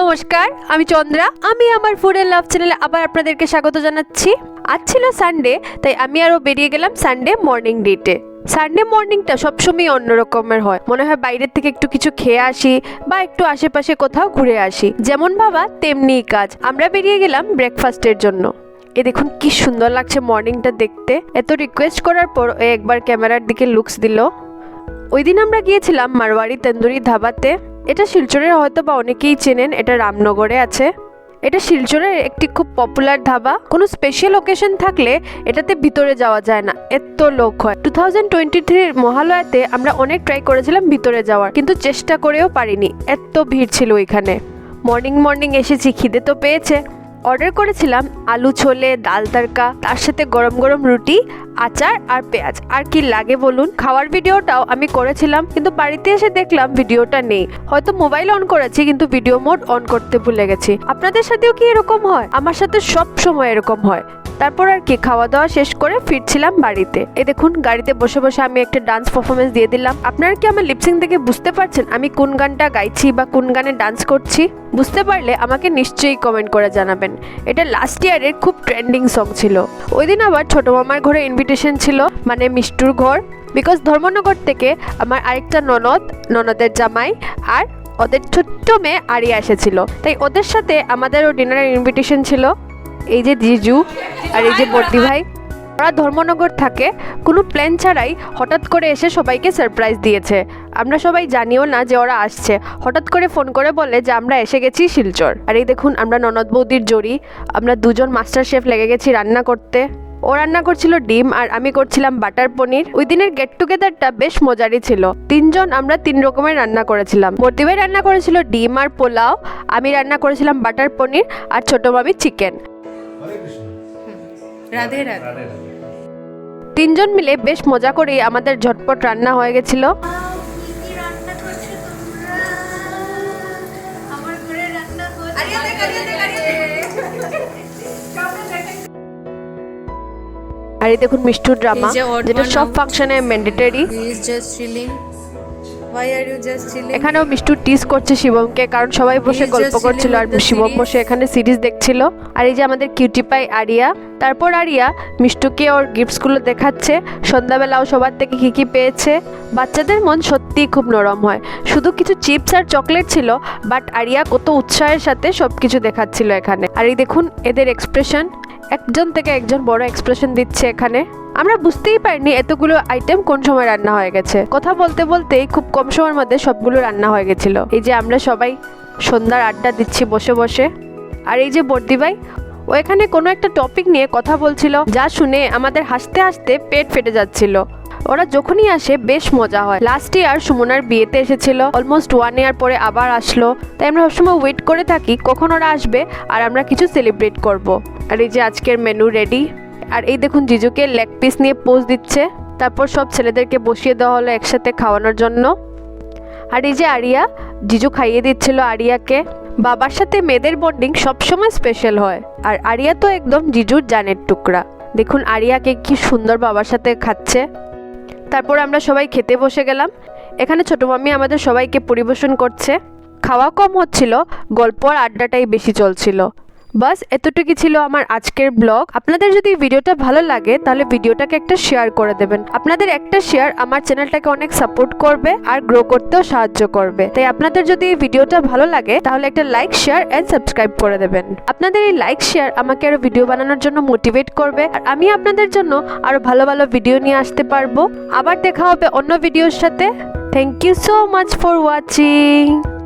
নমস্কার, আমি চন্দ্রা। আমি আমার ফুড অ্যান্ড লাভ চ্যানেলে আবার আপনাদেরকে স্বাগত জানাচ্ছি। আজ ছিল সানডে তাই আমি আরও বেরিয়ে গেলাম সানডে মর্নিং ডেটে সানডে মর্নিংটা সবসময় অন্যরকমের হয়। মনে হয় বাইরের থেকে একটু কিছু খেয়ে আসি বা একটু আশেপাশে কোথাও ঘুরে আসি। যেমন বাবা তেমনিই কাজ। আমরা বেরিয়ে গেলাম ব্রেকফাস্টের জন্য। এ দেখুন কি সুন্দর লাগছে মর্নিংটা দেখতে। এত রিকোয়েস্ট করার পর একবার ক্যামেরার দিকে লুকস দিল। ওই দিন আমরা গিয়েছিলাম মারওয়াড়ি তন্দুরি ধাবাতে। এটা শিলচরের হয়তো বা অনেকেই চেনেন, এটা রামনগরে আছে। এটা শিলচরের একটি খুব পপুলার ধাবা। কোনো স্পেশাল ওকেশন থাকলে এটাতে ভিতরে যাওয়া যায় না, এত লোক হয়। টু থাউজেন্ড টোয়েন্টি থ্রির মহালয়াতে আমরা অনেক ট্রাই করেছিলাম ভিতরে যাওয়ার, কিন্তু চেষ্টা করেও পারিনি। এত ভিড় ছিল এখানে। মর্নিং মর্নিং এসেছি, খিদে তো পেয়েছে। অর্ডার করেছিলাম আলু ছোলে, ডাল তারকা তার সাথে গরম গরম রুটি, আচার আর পেঁয়াজ। আর কি লাগে বলুন? খাওয়ার ভিডিওটাও আমি করেছিলাম, কিন্তু বাড়িতে এসে দেখলাম ভিডিওটা নেই। হয়তো মোবাইল অন করেছি, কিন্তু ভিডিও মোড অন করতে ভুলে গেছি। আপনাদের সাথেও কি এরকম হয়? আমার সাথে সব সময় এরকম হয়। তারপর আর কি খাওয়া দাওয়া শেষ করে ফিরছিলাম বাড়িতে। এ দেখুন, গাড়িতে বসে বসে আমি একটা ডান্স পারফরমেন্স দিয়ে দিলাম। আপনারা কি আমার লিপসিং থেকে বুঝতে পারছেন আমি কোন গানটা গাইছি বা কোন গানে ডান্স করছি? বুঝতে পারলে আমাকে নিশ্চয়ই কমেন্ট করে জানাবেন। এটা লাস্ট ইয়ারের খুব ট্রেন্ডিং সং ছিল। ওই দিন আবার ছোট মামার ঘরে ইনভিটেশন ছিল মানে মিষ্টুর ঘর। বিকজ ধর্মনগর থেকে আমার আরেকটা ননদ, ননদের জামাই আর ওদের ছোট্ট মেয়ে আরিয়া এসেছিল। তাই ওদের সাথে আমাদেরও ডিনারের ইনভিটেশন ছিল। এই যে জিজু আর এই যে বর্দি ভাই, ওরা ধর্মনগর থাকে, কোনো প্ল্যান ছাড়াই হঠাৎ করে এসে সবাইকে সারপ্রাইজ দিয়েছে। আমরা সবাই জানিও না যে ওরা আসছে। হঠাৎ করে ফোন করে বলে যে আমরা এসে গেছি শিলচর। আর এই দেখুন আমরা ননদ বৌদির জড়ি, আমরা দুজন মাস্টার শেফ লেগে গেছি রান্না করতে। ও রান্না করছিল ডিম আর আমি করছিলাম বাটার পনির। ওই দিনের গেট টুগেদারটা বেশ মজারই ছিল। তিনজন আমরা তিন রকমের রান্না করেছিলাম। মর্তিভাই রান্না করেছিল ডিম আর পোলাও, আমি রান্না করেছিলাম বাটার পনির আর ছোট মামি চিকেন রাধে রাধে। তিনজন মিলে বেশ মজা করেই আমাদের ঝটপট রান্না হয়ে গেছিল। আর এই দেখুন মিষ্টুর ড্রামা যেটা সব ফাংশনে ম্যান্ডেটরি এখানেও মিষ্টু টিস করছে শিবমকে কারণ সবাই বসে গল্প করছিল আর শিবম বসে এখানে সিরিজ দেখছিল। আর এই যে আমাদের কিউটি পাই আরিয়া তারপর আরিয়া মিষ্টুকে ওর গিফটসগুলো দেখাচ্ছে। সন্ধ্যাবেলাও সবার থেকে কী কী পেয়েছে। বাচ্চাদের মন সত্যিই খুব নরম হয়। শুধু কিছু চিপস আর চকলেট ছিল, বাট আরিয়া কত উৎসাহের সাথে সব কিছু দেখাচ্ছিল এখানে। আর এই দেখুন, এদের এক্সপ্রেশন একজন থেকে একজন বড় এক্সপ্রেশন দিচ্ছে এখানে। আমরা বুঝতেই পারিনি এতগুলো আইটেম কোন সময় রান্না হয়ে গেছে। কথা বলতে বলতেই খুব কম সময়ের মধ্যে সবগুলো রান্না হয়ে গেছিল। এই যে আমরা সবাই সন্ধ্যার আড্ডা দিচ্ছি বসে বসে। আর এই যে বর্দি ভাই, ও এখানে কোনো একটা টপিক নিয়ে কথা বলছিল, যা শুনে আমাদের হাসতে হাসতে পেট ফেটে যাচ্ছিল। ওরা যখনই আসে, বেশ মজা হয়। লাস্ট ইয়ার সুমনার বিয়েতে এসেছিল অলমোস্ট ওয়ান ইয়ার পরে আবার আসলো। তাই আমরা সবসময় ওয়েট করে থাকি কখন ওরা আসবে আর আমরা কিছু সেলিব্রেট করব। আর এই যে আজকের মেনু রেডি আর এই দেখুন জিজুকে লেগ পিস নিয়ে পোজ দিচ্ছে। তারপর সব ছেলেদেরকে বসিয়ে দেওয়া হলো একসাথে খাওয়ানোর জন্য। আর এই যে আরিয়া, জিজু খাইয়ে দিচ্ছিল আরিয়াকে। বাবার সাথে মেয়েদের বন্ডিং সবসময় স্পেশাল হয়। আর আরিয়া তো একদম জিজুর জানের টুকরা। দেখুন আরিয়াকে কি সুন্দর বাবার সাথে খাচ্ছে। তারপর আমরা সবাই খেতে বসে গেলাম। এখানে ছোট মাম্মি আমাদের সবাইকে পরিবেশন করছে। খাওয়া কম হচ্ছিল, গল্প আর আড্ডাটাই বেশি চলছিল। বাস এতটুকু ছিল আমার আজকের ব্লগ। আপনাদের যদি ভিডিওটা ভালো লাগে, তাহলে ভিডিওটাকে একটা শেয়ার করে দেবেন। আপনাদের একটা শেয়ার আমার চ্যানেলটাকে অনেক সাপোর্ট করবে আর গ্রো করতেও সাহায্য করবে। তাই আপনাদের যদি ভিডিওটা ভালো লাগে, তাহলে একটা লাইক শেয়ার এন্ড সাবস্ক্রাইব করে দেবেন। আপনাদের এই লাইক শেয়ার আমাকে আরও ভিডিও বানানোর জন্য মোটিভেট করবে আর আমি আপনাদের জন্য আরও ভালো ভালো ভিডিও নিয়ে আসতে পারব। আবার দেখা হবে অন্য ভিডিওর সাথে। Thank you so much for watching